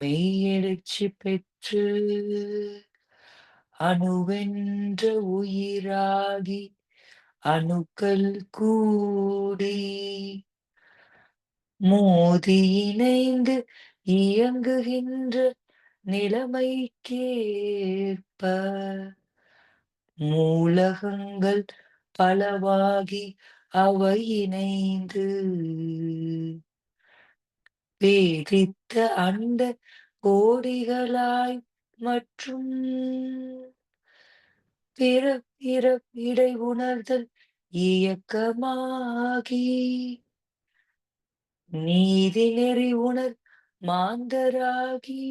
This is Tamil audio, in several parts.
மெய்யெழுச்சி பெற்று அணுவென்ற உயிராகி அணுக்கள் கூடி மோதி இணைந்து இயங்குகின்ற நிலைமைக்கேற்ப மூலகங்கள் பலவாகி அவை இணைந்து பேரித்த அண்ட கோடிகளாய் மற்றும் இடை உணர்தல் இயக்கமாகி நீதி நெறி உணர் மாந்தராகி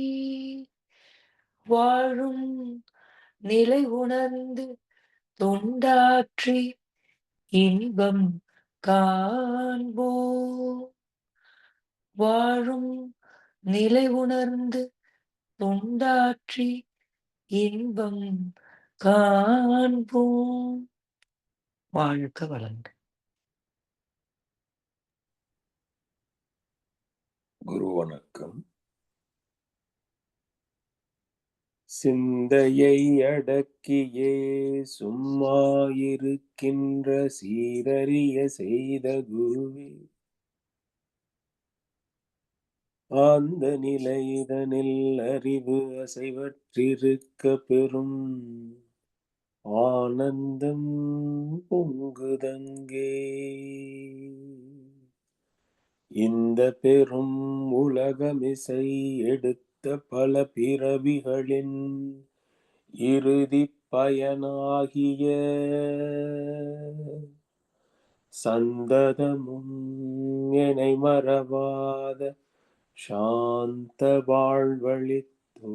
வாழும் நிலை உணர்ந்து தொண்டாற்றி இன்பம் காண்போம். வாழும் நிலை உணர்ந்து தொண்டாற்றி இன்பம் காண்போம். வாழ்க வளங்கள். குரு வணக்கம். சிந்தையை அடக்கியே சும்மா இருக்கின்ற சீரறிய செய்த குருவே ஆந்த நிலைதனில் அறிவு அசைவற்றிருக்க பெறும். ஆனந்தம் பொங்குதங்கே. இந்த பெரும் உலகமிசை எடுத்த பல பிறவிகளின் இறுதி பயனாகிய சந்ததமும் என்னை மறவாத சாந்த வாழ்வழித்தோ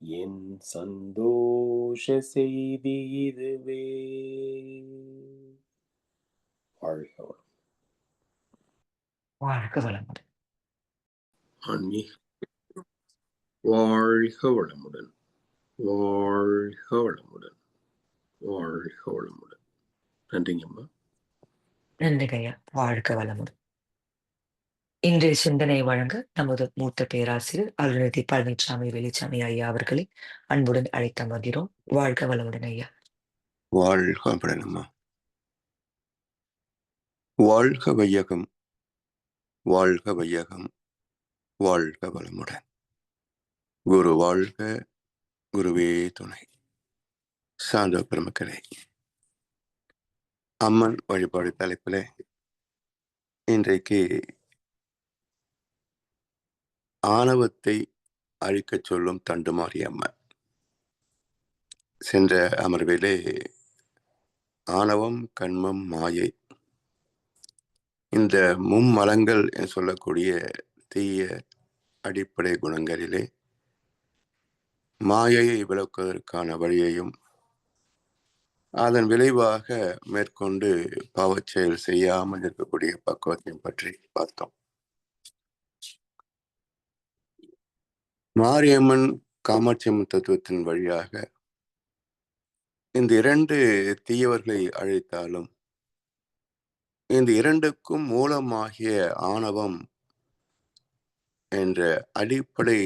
என் சந்தோஷ செய்தி இதுவே வாழ்க வளம். வாழ்க வளமுடன் ஆன்மீக வாழ்க வளமுடன் வாழ்க வளமுடன் வாழ்க வளமுடன் நன்றிங்கம்மா நன்றிகையா வாழ்க வளமுடன் இன்றைய சிந்தனை வழங்க நமது மூத்த பேராசிரியர் அருள்நிதி பழனிசாமி வெளிச்சாமி ஐயா அவர்களை அன்புடன் அழைத்து அமர்கிறோம். வாழ்க வளமுடன் ஐயா. வாழ்க வளனம்மா வாழ்க வையகம். வாழ்க வையகம். வாழ்க வளமுடன். குரு வாழ்க குருவே துணை. சாந்த பெருமக்களே அம்மன் வழிபாடு தலைப்பில் இன்றைக்கு ஆணவத்தை அழிக்கச் சொல்லும் தண்டுமாறி அம்மன். சென்ற அமர்விலே ஆணவம் கண்மம் மாயை இந்த மும்மலங்கள் என்று சொல்லக்கூடிய தீய அடிப்படை குணங்களிலே மாயையை விளக்குவதற்கான வழியையும் அதன் விளைவாக மேற்கொண்டு பாவச்செயல் செய்யாமல் இருக்கக்கூடிய பக்குவத்தையும் பற்றி பார்த்தோம். மாரியம்மன் காமாட்சியம்மன் தத்துவத்தின் வழியாக இந்த இரண்டு தீயவர்களை அழைத்தாலும் இந்த இரண்டுக்கும் மூலமாகிய ஆணவம் என்ற அடிப்படை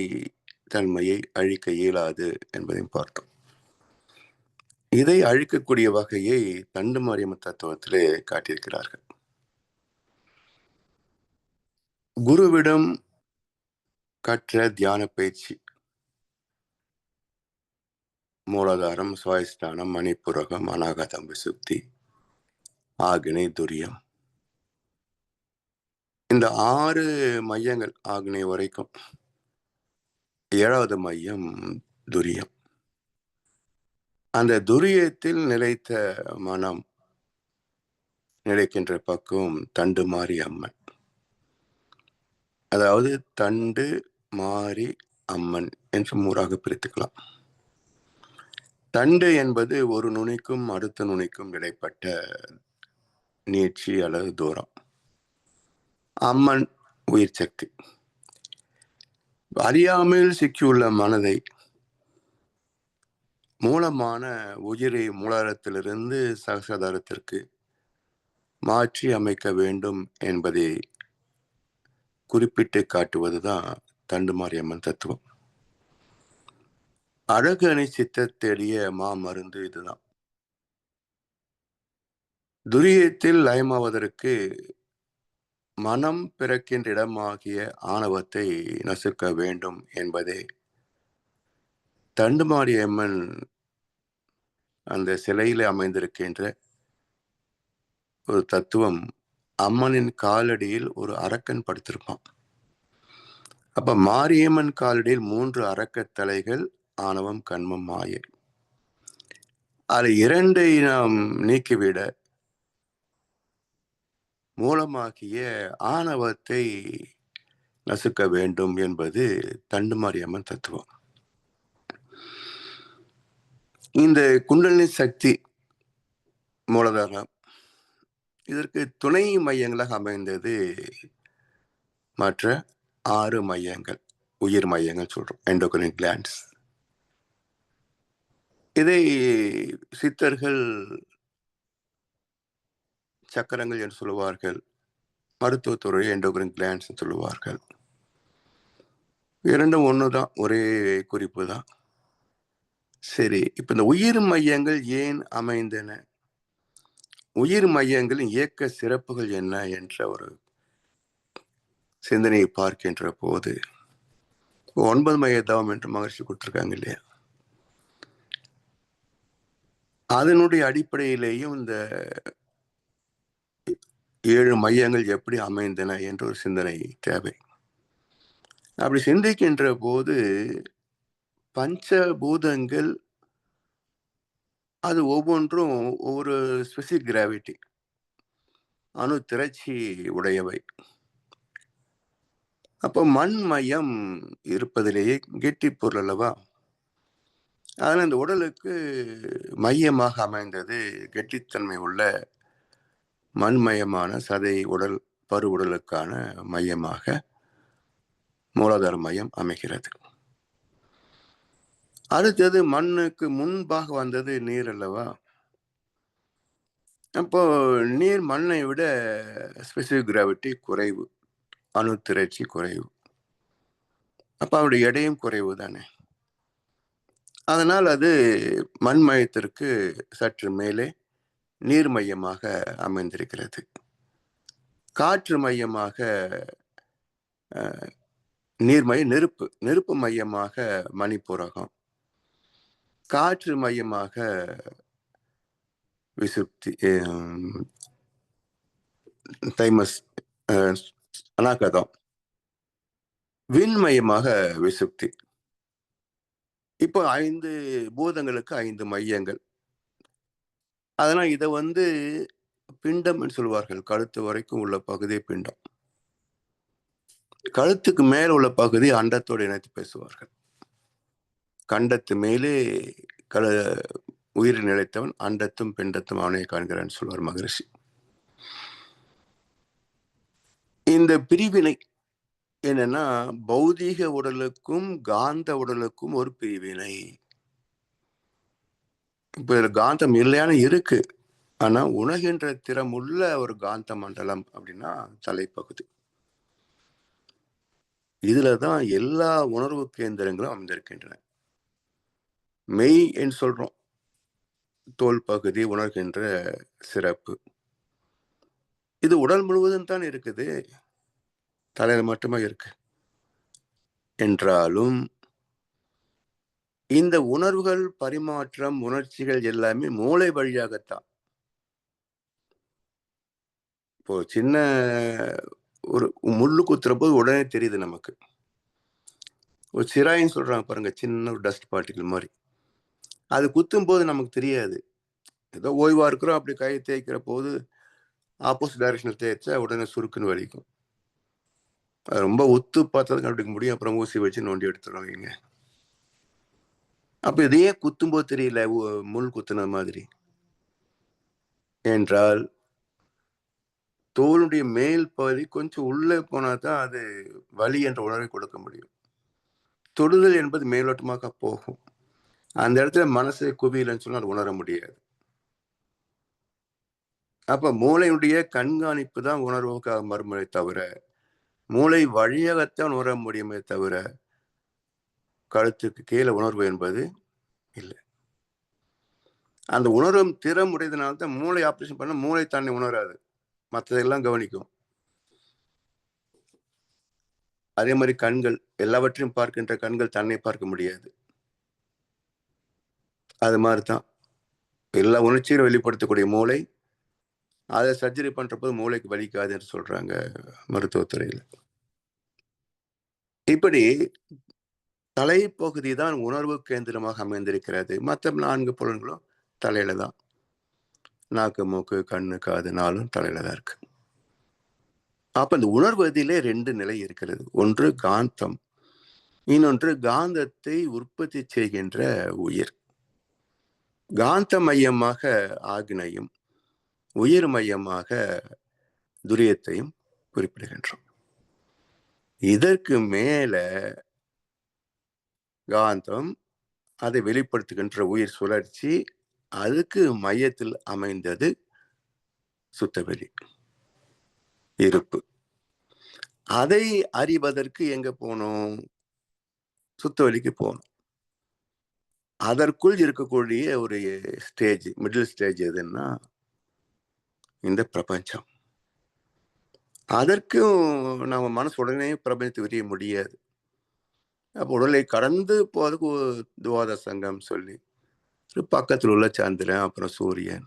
தன்மையை அழிக்க இயலாது என்பதையும் பார்த்தோம். இதை அழிக்கக்கூடிய வகையை தண்டு மாரியம்மன் தத்துவத்திலே காட்டியிருக்கிறார்கள். குருவிடம் கற்ற தியான பயிற்சி. மூலாதாரம் சுவாயஸ்தானம் மணிப்புரகம் அநாகதம் விசுப்தி ஆகினை துரியம். இந்த ஆறு மையங்கள் ஆக்னி வரைக்கும். ஏழாவது மையம் துரியம். அந்த துரியத்தில் நிலைத்த மனம் நிலைக்கின்ற பக்கம் தண்டு மாறி அம்மன். அதாவது தண்டு மாறி அம்மன் என்று மூறாக பிரித்துக்கலாம். தண்டு என்பது ஒரு நுனிக்கும் அடுத்த நுனிக்கும் இடைப்பட்ட நீட்சி அல்லது தூரம். அம்மன் உயிர் சக்தி. அறியாமையில் சிக்கியுள்ள மனதை மூலமான உயிரை மூலாரத்திலிருந்து சகசாதாரத்திற்கு மாற்றி அமைக்க வேண்டும் என்பதை குறிப்பிட்டு காட்டுவதுதான் தண்டுமாரியம்மன் தத்துவம். அழகு அணி சித்த தேடிய மா மருந்து இதுதான். துரியத்தில் லயமாவதற்கு மனம் பிறக்கின்ற இடமாகிய ஆணவத்தை நசுக்க வேண்டும் என்பதே. தண்டுமாரியம்மன் அந்த சிலையில் அமைந்திருக்கின்ற ஒரு தத்துவம். அம்மனின் காலடியில் ஒரு அரக்கன் படுத்திருப்பான். அப்ப மாரியம்மன் காலடியில் மூன்று அரக்கத்தலைகள் ஆணவம் கண்மம் மாயை. அது இரண்டை நாம் நீக்கிவிட மூலமாகிய ஆணவத்தை நசுக்க வேண்டும் என்பது தண்டுமாரியம்மன் தத்துவம். இந்த குண்டலினி சக்தி மூலதனம் இதற்கு துணை மையங்களாக அமைந்தது மற்ற ஆறு மையங்கள் உயிர் மையங்கள் சொல்கிறோம் எண்டோக்ரின் கிளான்ஸ் இதை சித்தர்கள் சக்கரங்கள் என்று சொல்லுவார்கள். மருத்துவத்துறை எண்டோக்ரின் கிளான்ஸ் சொல்லுவார்கள். இரண்டும் ஒன்று தான் ஒரே குறிப்பு தான். சரி இப்போ இந்த உயிர் மையங்கள் ஏன் அமைந்தன? உயிர் மையங்களின் இயக்க சிறப்புகள் என்ன என்ற ஒரு சிந்தனையை பார்க்கின்ற போது ஒன்பது மைய தவம் என்று மகிழ்ச்சி கொடுத்துருக்காங்க இல்லையா? அதனுடைய அடிப்படையிலேயும் இந்த ஏழு மையங்கள் எப்படி அமைந்தன என்ற ஒரு சிந்தனை தேவை. அப்படி சிந்திக்கின்ற போது பஞ்சபூதங்கள் அது ஒவ்வொன்றும் ஒவ்வொரு ஸ்பெசிக் கிராவிட்டி அணு திரட்சி உடையவை. அப்போ மண் மையம் இருப்பதிலேயே கெட்டி பொருள் அல்லவா? அதனால் இந்த உடலுக்கு மையமாக அமைந்தது கெட்டித்தன்மை உள்ள மண்மயமான சதை உடல் பரு உடலுக்கான மையமாக மூலாதார மையம் அமைகிறது. அடுத்தது மண்ணுக்கு முன்பாக வந்தது நீர் அல்லவா? அப்போ நீர் மண்ணை விட ஸ்பெசிஃபிக் கிராவிட்டி குறைவு. அணு திரட்சி குறைவு. அப்போ அவருடைய எடையும் குறைவு தானே? அதனால் அது மண் மையத்திற்கு சற்று மேலே நீர் மையமாக அமைந்திருக்கிறது. காற்று மையமாக நீர்மய நெருப்பு நெருப்பு மையமாக மணிப்புரகம். காற்று மையமாக விசுப்தி தைமஸ் அனாகதம் விண்மயமாக விசுப்தி இப்போ ஐந்து பூதங்களுக்கு ஐந்து மையங்கள். அதனால் இதை வந்து பிண்டம் என்று சொல்வார்கள். கழுத்து வரைக்கும் உள்ள பகுதி பிண்டம். கழுத்துக்கு மேல் உள்ள பகுதி அண்டத்தோடு இணைத்து பேசுவார்கள். கண்டத்து மேலே கல உயிர் நிலைத்தவன் அண்டத்தும் பிண்டத்தும் அவனை காண்கிறான் சொல்வார் மகரிஷி. இந்த பிரிவினை என்னன்னா பௌதீக உடலுக்கும் காந்த உடலுக்கும் ஒரு பிரிவினை. இப்ப காந்தம் இல்லையானு இருக்கு. ஆனா உணர்கின்ற திறமுள்ள ஒரு காந்த மண்டலம் அப்படின்னா தலைப்பகுதி. இதுலதான் எல்லா உணர்வு கேந்திரங்களும் அமைந்திருக்கின்றன. மெய் என்று சொல்றோம். தோல் பகுதி உணர்கின்ற சிறப்பு. இது உடல் முழுவதும் தான் இருக்குது. தலையில் மட்டுமே இருக்கு? என்றாலும் இந்த உணர்வுகள் பரிமாற்றம் உணர்ச்சிகள் எல்லாமே மூளை வழியாகத்தான். இப்போ சின்ன ஒரு முள்ளு குத்துற போது உடனே தெரியுது நமக்கு. ஒரு சிராயின்னு சொல்றாங்க பாருங்க சின்ன ஒரு டஸ்ட் பார்ட்டிகள் மாதிரி. அது குத்தும் போது நமக்கு தெரியாது. ஏதோ ஓய்வா இருக்கிறோம் அப்படி கை தேய்க்கிற போது ஆப்போசிட் டைரக்ஷனில் தேய்ச்சா உடனே சுருக்குன்னு வலிக்கும். அது ரொம்ப ஒத்து பார்த்தா கண்டுபிடிக்க முடியும். அப்புறம் ஊசி வச்சு நோண்டி எடுத்துருவாங்க அப்போ இதையே குத்தும்போது தெரியல முள் குத்துன மாதிரி. என்றால் தோலுடைய மேல் பகுதி கொஞ்சம் உள்ளே போனால் தான் அது வலி என்ற உணர்வை கொடுக்க முடியும். தொடுதல் என்பது மேலோட்டமாக போகும். அந்த இடத்துல மனசை குவியலன்னு சொன்னால் அது உணர முடியாது. அப்ப மூளையுடைய கண்காணிப்பு தான் உணர்வுக்காக மறுமுறை தவிர மூளை வழியாகத்தான் உணர முடியுமே தவிர கழுத்துக்கு கீழே உணர்வு என்பது இல்லை. அந்த உணரும் திறம் தான் மூளை ஆப்ரேஷன் பண்ண மூளை தன்னை உணராது. மற்றதெல்லாம் கவனிக்கும். அதே மாதிரி கண்கள் எல்லாவற்றையும் பார்க்கின்ற கண்கள் தன்னை பார்க்க முடியாது. அது மாதிரி தான் எல்லா உணர்ச்சியும் வெளிப்படுத்தக்கூடிய மூளை அதை சர்ஜரி பண்ணுறப்போ மூளைக்கு வலிக்காது என்று சொல்றாங்க மருத்துவத்துறையில். இப்படி தலைப்பகுதி தான் உணர்வு கேந்திரமாக அமைந்திருக்கிறது. மற்ற நான்கு புலன்களும் தலையில தான். நாக்கு மூக்கு கண்ணு காது நாளும் தலையில தான் இருக்கு. அப்ப இந்த உணர்வதிலே ரெண்டு நிலை இருக்கிறது. ஒன்று காந்தம் இன்னொன்று காந்தத்தை உற்பத்தி செய்கின்ற உயிர். காந்த மையமாக ஆக்னையும் உயிர் மையமாக துரியத்தையும் குறிப்பிடுகின்றோம். இதற்கு மேல காந்தம் அதை வெளிப்படுத்துகின்ற உயிர் சுழற்சி அதுக்கு மையத்தில் அமைந்தது சுத்தவெளி இருப்பு. அதை அறிவதற்கு எங்க போனோம்? சுத்தவெளிக்கு போகணும் அதற்குள் இருக்கக்கூடிய ஒரு ஸ்டேஜ் மிடில் ஸ்டேஜ் எதுன்னா இந்த பிரபஞ்சம். அதற்கும் நம்ம மனசு உடனே பிரபஞ்சத்தை விரிய முடியாது. அப்போ உடலை கடந்து போகிறதுக்கு துவாத சங்கம் சொல்லி பக்கத்தில் உள்ள சந்திரன் அப்புறம் சூரியன்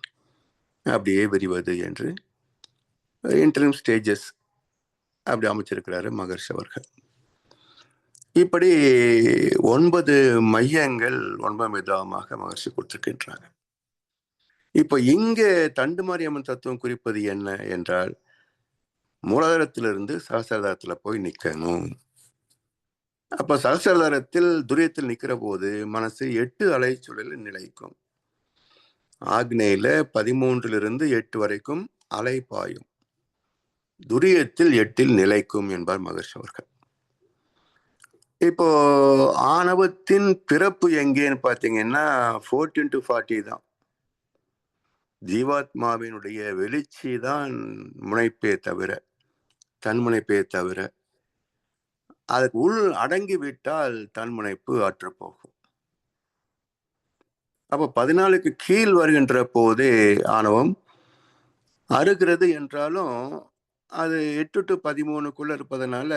அப்படியே விரிவது என்று இன்டர்ம் ஸ்டேஜஸ் அப்படி அமைச்சிருக்கிறாரு மகர்ஷி அவர்கள். இப்படி ஒன்பது மையங்கள் ஒன்பது விதமாக மகர்ஷி கொடுத்துருக்கின்றாங்க. இப்போ இங்கே தண்டு மாரியம்மன் தத்துவம் குறிப்பது என்ன என்றால் மூலாதாரத்திலிருந்து சகசிரதாரத்துல போய் நிற்கணும் அப்போ சகசிரதாரத்தில் துரியத்தில் நிற்கிற போது மனசு எட்டு அலை சுழலில் நிலைக்கும். ஆக்னேயில பதிமூன்றிலிருந்து எட்டு வரைக்கும் அலை பாயும். துரியத்தில் எட்டில் நிலைக்கும் என்பார் மகர்ஷி அவர்கள். இப்போ ஆணவத்தின் பிறப்பு எங்கேன்னு பார்த்தீங்கன்னா ஃபோர்டீன் டு ஃபார்ட்டி தான். ஜீவாத்மாவினுடைய வெளிச்சி தான் முனைப்பே தவிர தன்முனைப்பே தவிர அதுக்கு உள் அடங்கி விட்டால் தன்முனைப்பு அற்றுப்போகும் அப்போ பதினாலுக்கு கீழ் வருகின்ற போதே ஆணவம் அருகிறது என்றாலும் அது எட்டு டு பதிமூணுக்குள்ள இருப்பதனால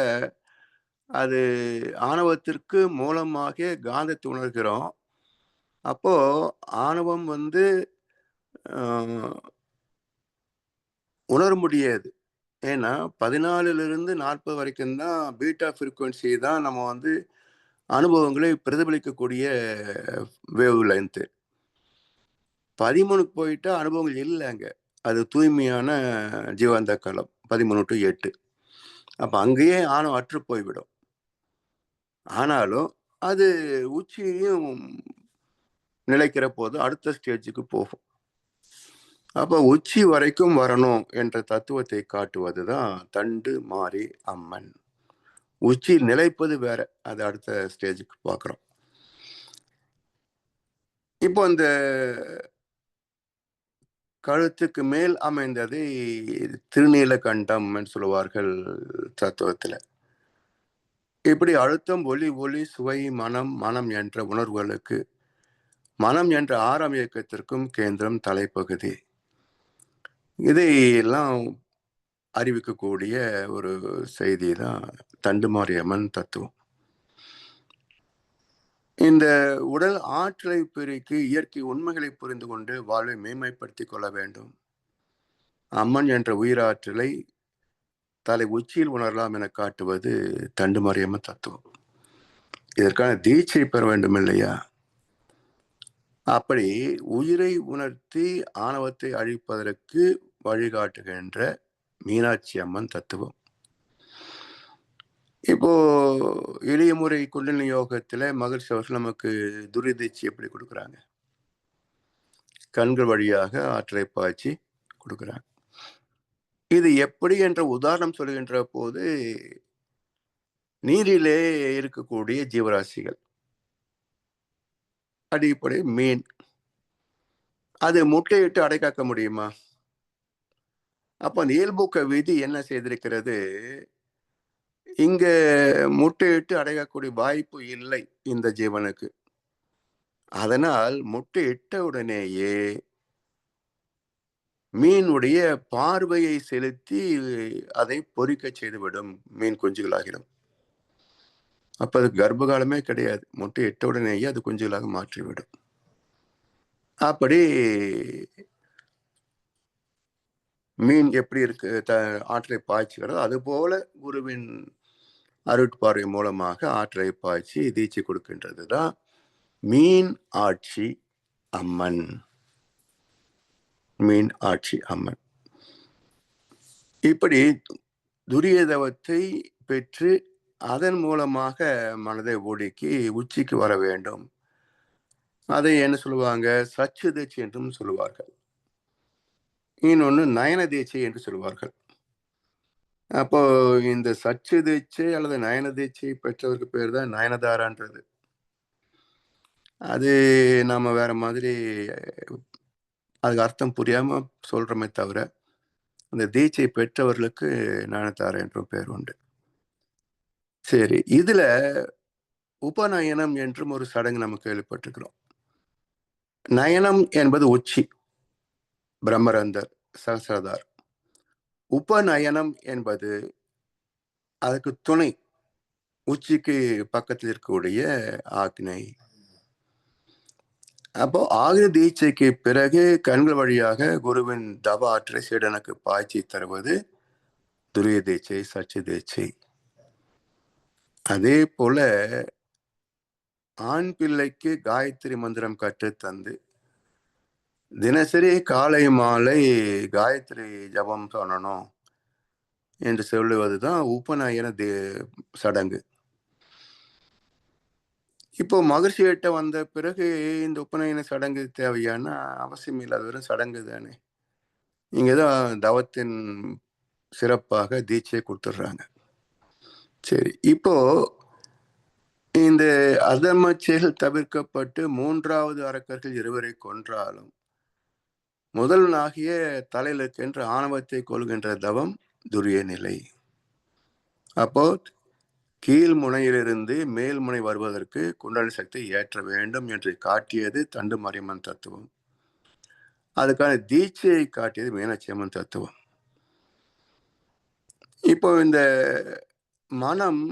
அது ஆணவத்திற்கு மூலமாக காந்தத்தை உணர்கிறோம். அப்போ ஆணவம் வந்து உணர முடியாது. ஏன்னா பதினாலுலேருந்து நாற்பது வரைக்கும் தான் பீட்டா ஃப்ரீக்குவென்சி தான் நம்ம வந்து அனுபவங்களை பிரதிபலிக்கக்கூடிய வேவ் லென்த்து. பதிமூணுக்கு போயிட்டா அனுபவங்கள் இல்லைங்க. அது தூய்மையான ஜீவாந்த காலம் பதிமூணு டு எட்டு. அப்போ அங்கேயே ஆணவம் அற்று போய்விடும். ஆனாலும் அது உச்சியையும் நிலைக்கிற போது அடுத்த ஸ்டேஜுக்கு போகும். அப்போ உச்சி வரைக்கும் வரணும் என்ற தத்துவத்தை காட்டுவது தான் தண்டு மாறி அம்மன். உச்சி நிலைப்பது வேற. அது அடுத்த ஸ்டேஜுக்கு பார்க்குறோம் இப்போ அந்த கழுத்துக்கு மேல் அமைந்ததை திருநீலகண்டம் சொல்லுவார்கள் தத்துவத்தில். இப்படி அழுத்தம் ஒலி ஒளி சுவை மனம் மனம் என்ற உணர்வுகளுக்கு மனம் என்ற ஆறாம் இயக்கத்திற்கும் கேந்திரம் தலைப்பகுதி. இதையெல்லாம் அறிவிக்கக்கூடிய ஒரு செய்தி தான் தண்டுமாரியம்மன் தத்துவம். இந்த உடல் ஆற்றலை பெருக்கி இயற்கை உண்மைகளை புரிந்து கொண்டு வாழ்வை மேன்மைப்படுத்திக் கொள்ள வேண்டும். அம்மன் என்ற உயிராற்றலை தலை உச்சியில் உணரலாம் என காட்டுவது தண்டுமாரியம்மன் தத்துவம். இதற்கான தீட்சை பெற வேண்டும் இல்லையா? அப்படி உயிரை உணர்த்தி ஆணவத்தை அழிப்பதற்கு வழிகாட்டுகின்ற மீனாட்சி அம்மன் தத்துவம். இப்போ எளிய முறை குண்டலினி யோகத்தில் மகிழ்ச்சி அவர்கள் நமக்கு துரிதீட்சி எப்படி கொடுக்குறாங்க? கண்கள் வழியாக ஆற்றலை பாய்ச்சி கொடுக்குறாங்க. இது எப்படி என்ற உதாரணம் சொல்கின்ற போது நீரிலே இருக்கக்கூடிய ஜீவராசிகள் அடிப்படை மீன் அது முட்டையிட்டு அடைக்காக்க முடியுமா? அப்போ அந்த இயல்பூக்க விதி என்ன செய்திருக்கிறது? இங்க முட்டையிட்டு அடையக்கூடிய வாய்ப்பு இல்லை இந்த ஜீவனுக்கு. அதனால் முட்டையிட்ட உடனேயே மீனுடைய பார்வையை செலுத்தி அதை பொறிக்க செய்துவிடும். மீன் குஞ்சுகளாகிடும். அப்ப அது கர்ப்பகாலமே கிடையாது. முட்டை இட்ட உடனேயே அது குஞ்சுகளாக மாற்றிவிடும். அப்படி மீன் எப்படி இருக்கு த ஆற்றை பாய்ச்சுகிறதோ? அதுபோல குருவின் அருட்பார்வை மூலமாக ஆற்றை பாய்ச்சி தீட்சி கொடுக்கின்றது தான் மீன் ஆட்சி அம்மன். மீன் ஆட்சி அம்மன். இப்படி துரியதவத்தை பெற்று அதன் மூலமாக மனதை ஒடுக்கி உச்சிக்கு வர வேண்டும். அதை என்ன சொல்லுவாங்க? சச்சு என்றும் சொல்லுவார்கள். இன்னொன்று நயன தீட்சை என்று சொல்லுவார்கள் அப்போ இந்த சச்சு தீட்சை அல்லது நயன தீட்சை பெற்றவருக்கு பேர் தான் நயனதாரான்றது. அது நாம் வேற மாதிரி அதுக்கு அர்த்தம் புரியாமல் சொல்கிறோமே தவிர அந்த தீட்சை பெற்றவர்களுக்கு நயனதாரா என்றும் பேர் உண்டு. சரி இதில் உபநயனம் என்றும் ஒரு சடங்கு நம்ம கேள்விப்பட்டிருக்கிறோம் நயனம் என்பது உச்சி. பிரம்மரந்தர் சகசரதார் உபநயனம் என்பது அதுக்கு துணை உச்சிக்கு பக்கத்தில் இருக்கக்கூடிய ஆக்னை அப்போ ஆகிர தீட்சைக்கு பிறகு கண்கள் வழியாக குருவின் தவ ஆற்றை சீடனுக்கு பாய்ச்சி தருவது துரிய தீட்சை சச்சி தீட்சை. அதே போல ஆண் பிள்ளைக்கு காயத்ரி மந்திரம் கற்று தந்து தினசரி காலை மாலை காயத்ரி ஜபம் சொல்லணும் என்று சொல்லுவது தான் உபநயன தே சடங்கு. இப்போ மகிழ்ச்சியிட்ட வந்த பிறகு இந்த உபநயன சடங்கு தேவையான அவசியம் இல்லாத வெறும் சடங்கு தானே. இங்கே தான் தவத்தின் சிறப்பாக தீட்சையை கொடுத்துட்றாங்க. சரி இப்போ இந்த அதர்ம செயல் தவிர்க்கப்பட்டு மூன்றாவது அரக்கர்கள் இருவரை கொன்றாலும் முதல்வனாகிய தலையில் இருக்கின்ற ஆணவத்தை கொள்கின்ற தவம் துரிய நிலை. அப்போ கீழ் முனையிலிருந்து மேல் முனை வருவதற்கு குண்டலி சக்தி ஏற்ற வேண்டும் என்று காட்டியது தண்டு மரியம்மன் தத்துவம். அதுக்கான தீட்சையை காட்டியது மீனாட்சியம்மன் தத்துவம். இப்போ இந்த மனம்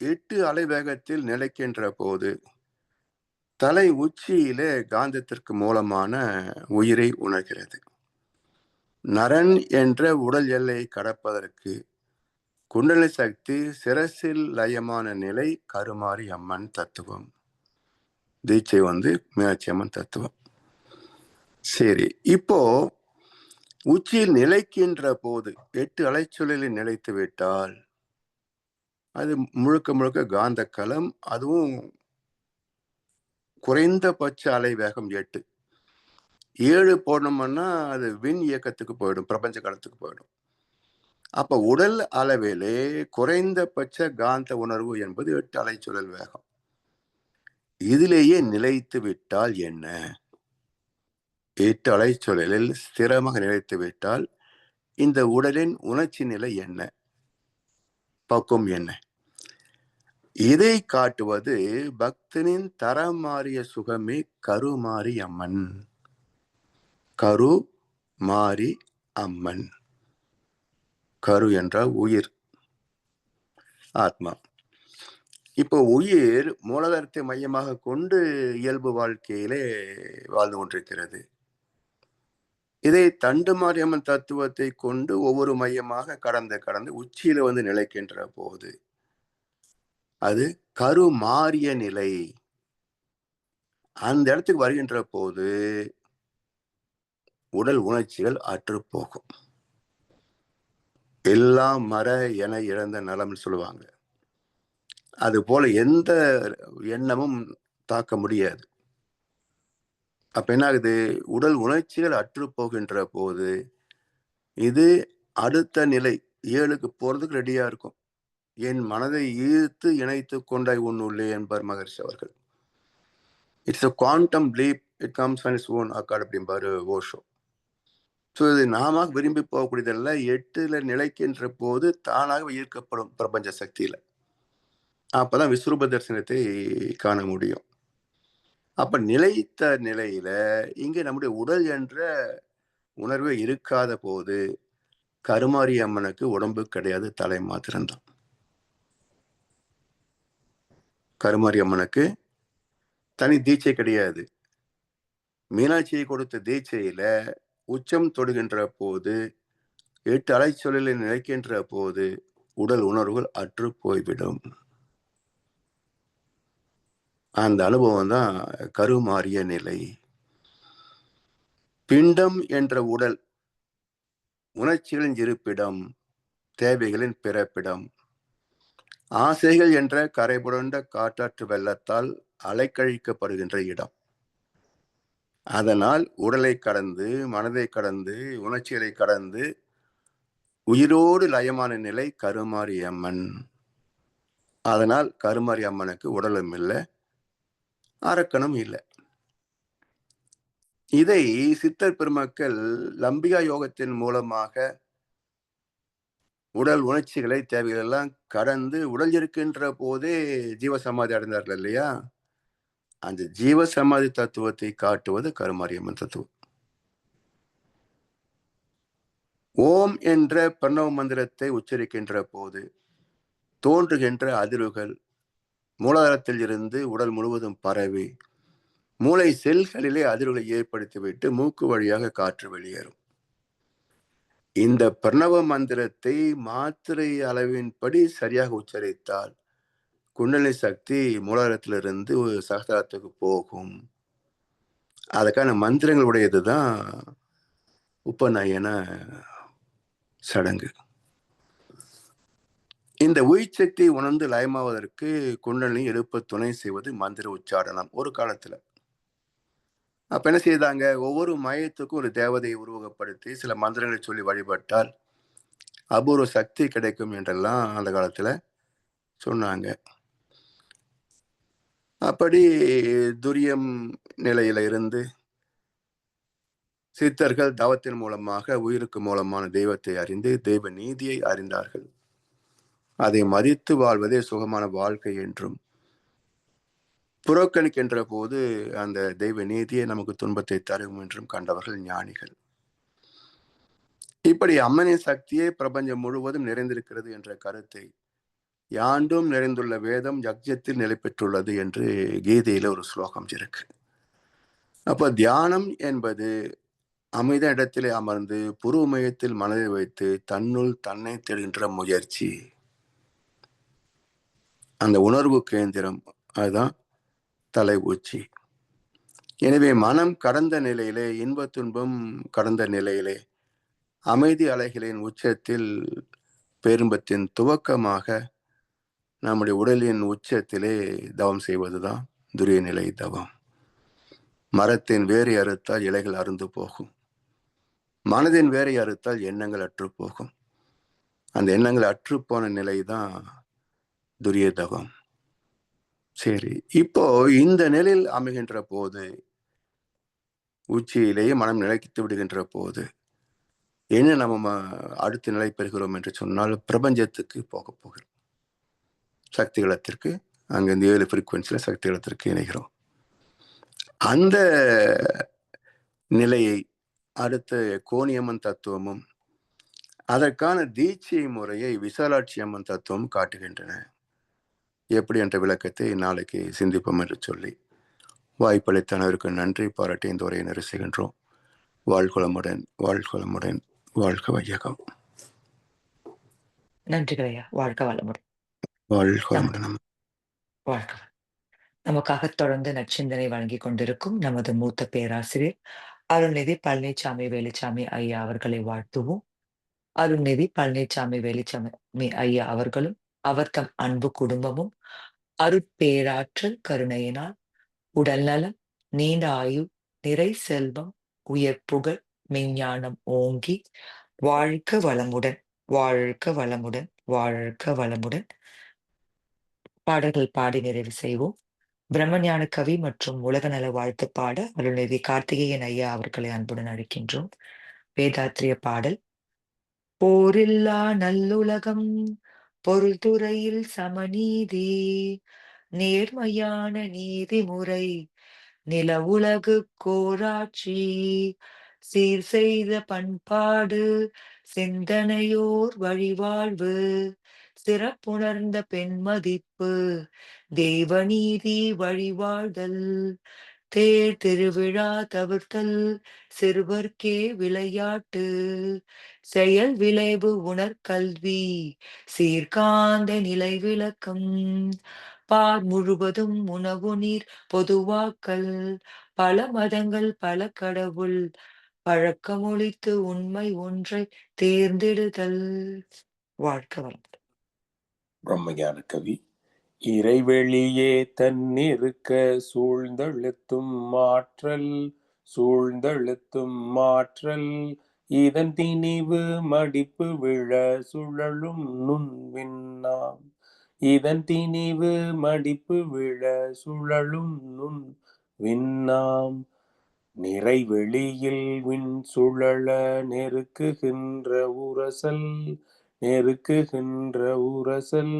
எட்டு அலைவேகத்தில் நிலைக்கின்ற போது தலை உச்சியிலே காந்தத்திற்கு மூலமான உயிரை உணர்கிறது. நரன் என்ற உடல் எல்லையை கடப்பதற்கு குண்டலி சக்தி சிரசில் லயமான நிலை கருமாரி அம்மன் தத்துவம். தீட்சை வந்து மீனாட்சி அம்மன் தத்துவம். சரி இப்போ உச்சியில் நிலைக்கின்ற போது எட்டு அலைச்சொலில் நிலைத்து விட்டால் அது முழுக்க முழுக்க காந்த களம் அதுவும் குறைந்தபட்ச அலை வேகம் எட்டு. ஏழு போடணும்னா அது விண் இயக்கத்துக்கு போயிடும் பிரபஞ்ச காலத்துக்கு போயிடும். அப்ப உடல் அளவிலே குறைந்தபட்ச காந்த உணர்வு என்பது எட்டு அலைச்சுழல் வேகம். இதிலேயே நிலைத்து விட்டால் என்ன? எட்டு அலைச்சுழலில் ஸ்திரமாக நிலைத்து விட்டால் இந்த உடலின் உணர்ச்சி நிலை என்ன? பக்குவம் என்ன? இதை காட்டுவது? பக்தனின் தரம் மாறிய சுகமே கருமாரி அம்மன். கரு மாரி அம்மன். கரு என்றால் உயிர். ஆத்மா. இப்போ உயிர் மூலதனத்தை மையமாக கொண்டு இயல்பு வாழ்க்கையிலே வாழ்ந்து கொண்டிருக்கிறது. இதை தண்டு மாரியம்மன் தத்துவத்தை கொண்டு ஒவ்வொரு மையமாக கடந்து கடந்து உச்சியில வந்து நிலைக்கின்ற போது அது கரு மாறிய நிலை. அந்த இடத்துக்கு வருகின்ற போது உடல் உணர்ச்சிகள் அற்று போகும் எல்லாம் மர என இழந்த நலம்னு சொல்லுவாங்க. அது போல எந்த எண்ணமும் தாக்க முடியாது. அப்ப என்ன ஆகுது உடல் உணர்ச்சிகள் அற்று போகின்ற போது இது அடுத்த நிலை. ஏழுக்கு போறதுக்கு ரெடியா இருக்கும். என் மனதை ஈர்த்து இணைத்து கொண்டாய் உன்னுள்ளே என்பார் மகரிஷி அவர்கள். It's a quantum leap it comes and is own accord அப்படிம்பாரு ஓஷோ. ஸோ இது நாம விரும்பி போகக்கூடியதல்ல. எட்டுல நிலைக்கின்ற போது தானாக ஈர்க்கப்படும் பிரபஞ்ச சக்தியில. அப்பதான் விஸ்வரூப தரிசனத்தை காண முடியும். அப்ப நிலைத்த நிலையில இங்கே நம்முடைய உடல் என்ற உணர்வே இருக்காத போது கருமாரி அம்மனுக்கு உடம்பு கிடையாது தலை மாத்திரம்தான். கருமாரி அம்மனுக்கு தனி தீட்சை கிடையாது. மீனாட்சியை கொடுத்த தீட்சையில உச்சம் தொடுகின்ற போது எட்டு அலைச்சொல்லில் நிலைக்கின்ற போது உடல் உணர்வுகள் அற்று போய்விடும். அந்த அனுபவம் தான் கருமாறிய நிலை. பிண்டம் என்ற உடல் உணர்ச்சிகளின் இருப்பிடம் தேவைகளின் பிறப்பிடம் ஆசைகள் என்ற கரைபுரண்ட காற்றாற்று வெள்ளத்தால் அலைக்கழிக்கப்படுகின்ற இடம். அதனால் உடலை கடந்து மனதை கடந்து உணர்ச்சிகளை கடந்து உயிரோடு லயமான நிலை கருமாரி அம்மன் அதனால் கருமாரி அம்மனுக்கு உடலும் இல்லை அரக்கனும் இல்லை. இதை சித்தர் பெருமக்கள் லம்பிகா யோகத்தின் மூலமாக உடல் உணர்ச்சிகளை தேவைகள் எல்லாம் கடந்து உடல் இருக்கின்ற போதே ஜீவசமாதி அடைந்தார்கள் இல்லையா? அந்த ஜீவசமாதி தத்துவத்தை காட்டுவது கருமாரியம்மன் தத்துவம். ஓம் என்ற பிரணவ மந்திரத்தை உச்சரிக்கின்ற போது தோன்றுகின்ற அதிர்வுகள் மூலாதாரத்தில் இருந்து உடல் முழுவதும் பரவி மூளை செல்களிலே அதிர்வுகளை ஏற்படுத்திவிட்டு மூக்கு வழியாக காற்று வெளியேறும். இந்த பிரணவ மந்திரத்தை மாத்திரை அளவின்படி சரியாக உச்சரித்தால் குண்டலி சக்தி மூலாதாரத்திலிருந்து சகசரத்துக்கு போகும். அதுக்கான மந்திரங்களுடையது தான் உப்பநாயன சடங்கு. இந்த உயிர் சக்தி உணர்ந்து லயமாவதற்கு குண்டலினி எழுப்ப துணை செய்வது மந்திர உச்சாடனம் ஒரு காலத்துல அப்ப என்ன செய்தாங்க? ஒவ்வொரு மையத்துக்கும் ஒரு தேவதையை உருவகப்படுத்தி சில மந்திரங்களை சொல்லி வழிபட்டால் அபூர்வ சக்தி கிடைக்கும் என்றெல்லாம் அந்த காலத்துல சொன்னாங்க. அப்படி துரியம் நிலையில இருந்து சித்தர்கள் தவத்தின் மூலமாக உயிருக்கு மூலமான தெய்வத்தை அறிந்து தெய்வ நீதியை அறிந்தார்கள். அதை மதித்து வாழ்வதே சுகமான வாழ்க்கை என்றும் புறக்கணிக்கின்ற போது அந்த தெய்வ நீதியை நமக்கு துன்பத்தை தரும் என்றும் கண்டவர்கள் ஞானிகள். இப்படி அம்மனின் சக்தியே பிரபஞ்சம் முழுவதும் நிறைந்திருக்கிறது என்ற கருத்தை யாண்டும் நிறைந்துள்ள வேதம் யக்ஞத்தில் நிலை பெற்றுள்ளது என்று கீதையில ஒரு ஸ்லோகம் இருக்கு. அப்ப தியானம் என்பது அமைத இடத்திலே அமர்ந்து புருவ மையத்தில் மனதை வைத்து தன்னுள் தன்னை தேடுகின்ற முயற்சி. அந்த உணர்வு கேந்திரம் அதுதான் தலை உச்சி எனவே மனம் கடந்த நிலையிலே இன்ப துன்பம் கடந்த நிலையிலே அமைதி அலைகளின் உச்சத்தில் பேரும்பத்தின் துவக்கமாக நம்முடைய உடலின் உச்சத்திலே தவம் செய்வதுதான் துரிய நிலை தவம். மரத்தின் வேரை அறுத்தால் இலைகள் அருந்து போகும். மனதின் வேரை அறுத்தால் எண்ணங்கள் அற்று போகும். அந்த எண்ணங்கள் அற்றுப்போன நிலை தான் துரிய தவம் சரி. இப்போ இந்த நிலையில் அமைகின்ற போது உச்சியிலேயே மனம் நிலைத்து விடுகின்ற போது என்ன நம்ம அடுத்த நிலை பெறுகிறோம் என்று சொன்னால் பிரபஞ்சத்துக்கு போக போகிறோம். சக்தி களத்திற்கு அங்கே இந்த ஏழு ஃப்ரீக்குவன்சியில் சக்தி களத்திற்கு இணைகிறோம். அந்த நிலையை அடுத்த கோணியம்மன் தத்துவமும் அதற்கான தீட்சை முறையை விசாலாட்சி அம்மன் தத்துவம் காட்டுகின்றன. எப்படி என்ற விளக்கத்தை நாளைக்கு சிந்திப்போம் என்று சொல்லி வாய்ப்பளித்த அனைவருக்கு நன்றி பாராட்டி இந்த உரையை நெரிசுகின்றோம் வாழ்குளமுடன் வாழ்குளமுடன் வாழ்க வையகம். வாழ்க வளமுடன். வாழ்க நமக்காக தொடர்ந்து நற்சிந்தனை வழங்கி கொண்டிருக்கும் நமது மூத்த பேராசிரியர் அருள்நிதி பழனிசாமி வேலுச்சாமி ஐயா அவர்களை வாழ்த்துவோம். அருள்நிதி பழனிசாமி வேலுச்சாமி ஐயா அவர்களும் அவர் தம் அன்பு குடும்பமும் அருட்பேராற்றல் கருணையினால் உடல்நலம் நீண்ட ஆயு நிறை செல்வம் உயர் புகழ் மெஞ்ஞானம் ஓங்கி வாழ்க வளமுடன் வாழ்க வளமுடன் வாழ்க வளமுடன். பாடல்கள் பாடி நிறைவு செய்வோம். பிரம்மஞான கவி மற்றும் உலக நல வாழ்த்து பாட அருள்நிதி கார்த்திகேயன் ஐயா அவர்களை அன்புடன் அழைக்கின்றோம். வேதாத்திரிய பாடல் போரில்லா நல்லுலகம் பொருள்துறையில் சமநீதி நேர்மையான நீதிமுறை நில உலகு கோராட்சி சீர் செய்த பண்பாடு சிந்தனையோர் வழிவாழ்வு சிறப்புணர்ந்த பெண்மதிப்பு தெய்வநீதி வழிவாழ்தல் தேர் திருவிழா தவிர்த்தல் சிறுவர்க்கே விளையாட்டு. செயல் விளைவு உணர்கல்வி சீர்காந்த நிலை விளக்கம். பார் முழுவதும் உணவு நீர் பொதுவாக்கல். பல மதங்கள் பல கடவுள் பழக்கமொழித்து உண்மை ஒன்றை தேர்ந்தெடுதல். வாழ்க்கை வளம் பிரம்மஞான கவி இறைவெளியே தன்னிருக்க சூழ்ந்தழுத்தும் மாற்றல் சூழ்ந்தழுத்தும் மாற்றல் இதன் திணிவு மடிப்பு விழ சுழலும் நுண்விண்ணாம் இதன் திணிவு மடிப்பு விழ சுழலும் நுண் விண்ணாம் நிறைவெளியில் விண் சுழல நெருக்குகின்ற உரசல் நெருக்குகின்ற உரசல்.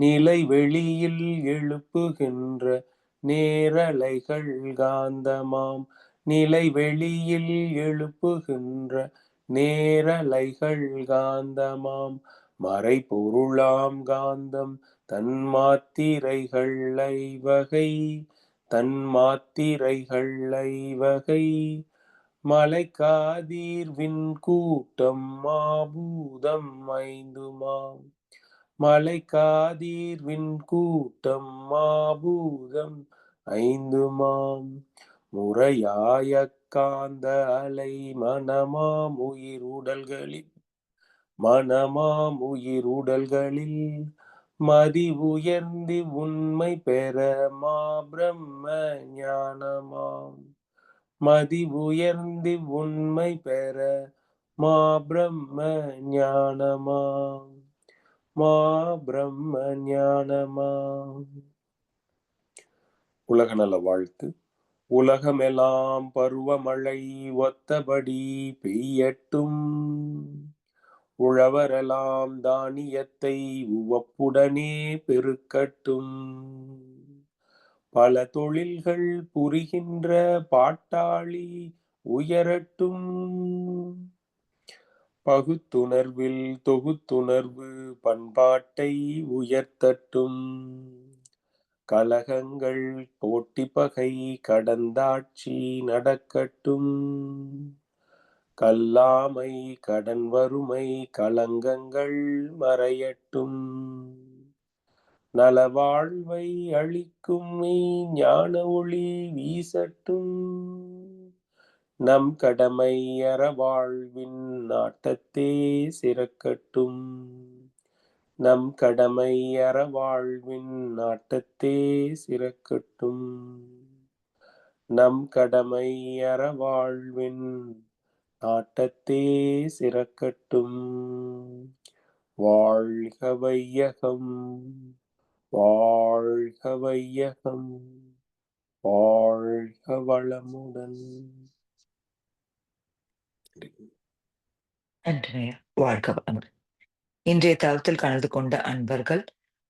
நிலை வெளியில் எழுப்புகின்ற நேரலைகள் காந்தமாம். நிலை வெளியில் எழுப்புகின்ற நேரலைகள் காந்தமாம். மறைபொருளாம் காந்தம் தன் மாத்திரைகள் ஐவகை தன் மாத்திரைகள் ஐவகை. கூட்டம் மாபூதம் ஐந்துமாம். மலை விண் கூட்டம் மாபூதம் ஐந்துமாம் முறையாய காந்த அலை மனமாம் உயிர் உடல்களில். மனமாம் உயிர் உடல்களில். மதி உயர்ந்தி உண்மை பெற மா பிரம்ம ஞானமாம். மதி உயர்ந்தி உண்மை பெற மா பிரம்ம ஞானமாம். மா பிரம்ம உலக நல வாழ்த்து. உலகமெல்லாம் பருவமழை ஒத்தபடி பெய்யட்டும். உழவரெல்லாம் தானியத்தை உவப்புடனே பெருக்கட்டும். பல தொழில்கள் புரிகின்ற பாட்டாளி உயரட்டும். பகுத்துணர்வில் தொகுத்துணர்வு பண்பாட்டை உயர்த்தட்டும். கலகங்கள் போட்டி பகை கடந்தாட்சி நடக்கட்டும். கல்லாமை கடன் வறுமை கலங்கங்கள் மறையட்டும். நலவாழ்வை அளிக்கும் ஞான ஒளி வீசட்டும். நம் கடமை அறவாழ்வின் நாட்டத்தே சிறக்கட்டும். நம் கடமை அறவாழ்வின் நாட்டத்தே சிறக்கட்டும். நம் கடமை அறவாழ்வின் நாட்டத்தே சிறக்கட்டும். வாழ்க வையகம் வாழ்க வையகம் வாழ்க வளமுடன். அன்றைய வாழ்க வளமுடன். இன்றைய தளத்தில் கலந்து கொண்ட அன்பர்கள்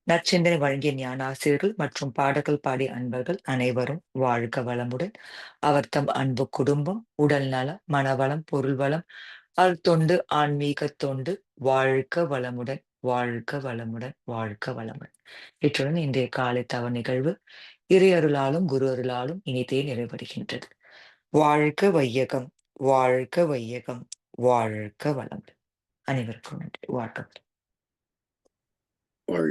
நற்சிந்தனை வழங்கிய ஞானாசிரியர்கள் மற்றும் பாடல்கள் பாடிய அன்பர்கள் அனைவரும் வாழ்க வளமுடன். அவர் தம் அன்பு குடும்பம் உடல் நலம் மனவளம் பொருள் வளம் அல் தொண்டு ஆன்மீக தொண்டு வாழ்க வளமுடன் வாழ்க வளமுடன் வாழ்க வளமுடன். இத்துடன் இன்றைய காலை தவ நிகழ்வு இறையருளாலும் குரு அருளாலும் இனிதே நிறைவடைகின்றது. வாழ்க வையகம். வாழ்க வையகம் வாழ்க வளமுடன். அனைவருக்கும் நன்றி. வாழ்க வாழ்க